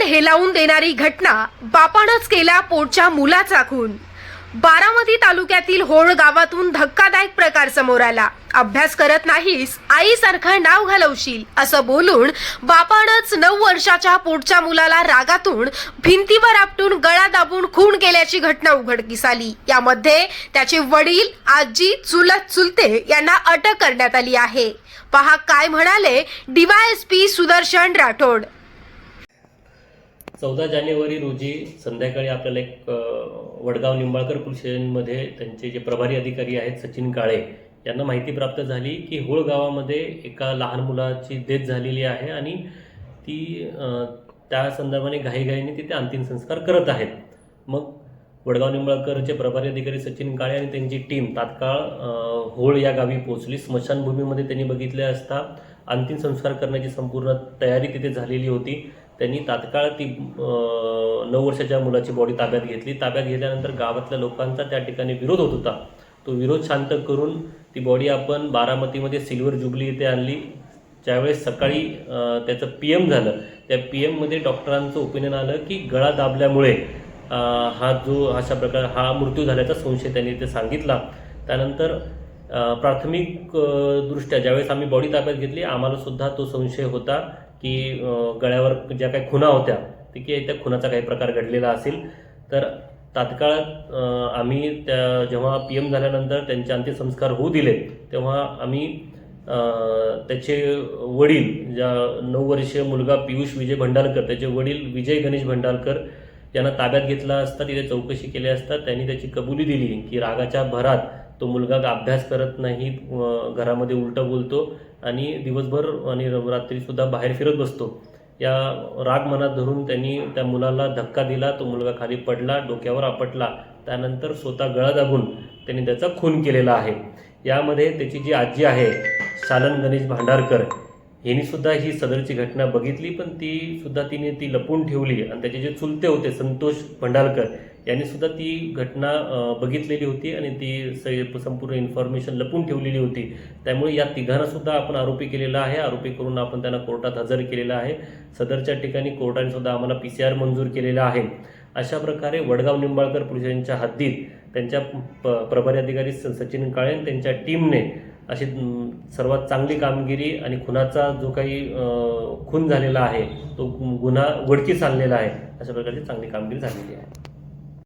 प्राण हेलावून देणारी घटना बापानच केला पोटच्या मुलाचा खून. बारामती तालुक्यातील होळ गावातून धक्कादायक प्रकार समोर आला. अभ्यास करत नाहीस आईसारखं नाव घालवशील असं बोलून बापानच नऊ वर्षाच्या पोटच्या मुलाला रागातून भिंतीवर आपटून गळा दाबून खून केल्याची घटना उघडकीस आली. यामध्ये त्याचे वडील आजी चुलत चुलते यांना अटक करण्यात आली आहे. पहा काय म्हणाले डीवायएसपी सुदर्शन राठोड. चौदा जानेवारी रोजी संध्याकाळी आपल्याला एक वडगाव निंबाळकर पोलीस स्टेशनमध्ये त्यांचे जे प्रभारी अधिकारी आहेत सचिन काळे यांना माहिती प्राप्त झाली की होळ गावामध्ये एका लहान मुलाची डेथ झालेली आहे आणि ती त्या संदर्भाने घाईघाईने तिथे अंतिम संस्कार करत आहेत. मग वडगाव निंबाळकरचे प्रभारी अधिकारी सचिन काळे आणि त्यांची टीम तात्काळ होळ या गावी पोहोचली. स्मशानभूमीमध्ये त्यांनी बघितले असता अंतिम संस्कार करण्याची संपूर्ण तयारी तिथे झालेली होती. त्यांनी तात्काळ ती नऊ वर्षाच्या मुलाची बॉडी ताब्यात घेतली. ताब्यात घेतल्यानंतर गावातल्या लोकांचा त्या ठिकाणी विरोध होत होता. तो विरोध शांत करून ती बॉडी आपण बारामतीमध्ये सिल्वर जुबली इथे आणली. ज्यावेळेस सकाळी त्याचं पी एम झालं. त्या पी एममध्ये डॉक्टरांचं ओपिनियन आलं की गळा दाबल्यामुळे हा जो अशा प्रकार हा मृत्यू झाल्याचा संशय त्यांनी ते सांगितला. त्यानंतर प्राथमिक दृष्ट्या ज्यावेळेस आम्ही बॉडी ताब्यात घेतली आम्हाला सुद्धा तो संशय होता. की गळ्यावर ज्या काही खुणा होत्या ते की त्या खुनाचा काही प्रकार घडलेला असेल तर तात्काळ आम्ही त्या जेव्हा पी एम झाल्यानंतर त्यांचे अंत्यसंस्कार होऊ दिले तेव्हा आम्ही त्याचे वडील ज्या नऊ वर्षीय मुलगा पियुष विजय भंडारकर त्याचे वडील विजय गणेश भंडारकर यांना ताब्यात घेतला असता तिथे चौकशी केली असता त्यांनी त्याची कबुली दिली की रागाच्या भरात तो मुलगा अभ्यास करत नाही घरामध्ये उलटं बोलतो आणि दिवसभर आणि रात्रीसुद्धा बाहेर फिरत बसतो. या राग मनात धरून त्यांनी त्या मुलाला धक्का दिला तो मुलगा खाली पडला डोक्यावर आपटला त्यानंतर स्वतः गळा दाबून त्यांनी त्याचा खून केलेला आहे. यामध्ये त्याची जी आजी आहे शालन गणेश भांडारकर यांनी सुद्धा ही सदरची घटना बघितली पण ती सुद्धा तिने ती लपून ठेवली. आणि त्याचे जे चुलते होते संतोष भंडारकर यांनी सुद्धा ती घटना बघितलेली होती आणि ती स- संपूर्ण इन्फॉर्मेशन लपून ठेवलेली होती. त्यामुळे या तिघांना सुद्धा आपण आरोपी केलेला आहे. आरोपी करून आपण त्यांना कोर्टात हजर केलेला आहे. सदरच्या ठिकाणी कोर्टाने सुद्धा आम्हाला पी सी आर मंजूर केलेला आहे. अशा प्रकारे वडगाव निंबाळकर पोलिसांच्या हद्दीत त्यांच्या प- प्रभारी अधिकारी स- सचिन काळे त्यांच्या टीमने अशी सर्वात चांगली कामगिरी आणि खुनाचा जो काही खून झालेला आहे तो गुन्हा वडकी आणलेला आहे अशा प्रकारची चांगली कामगिरी झालेली आहे.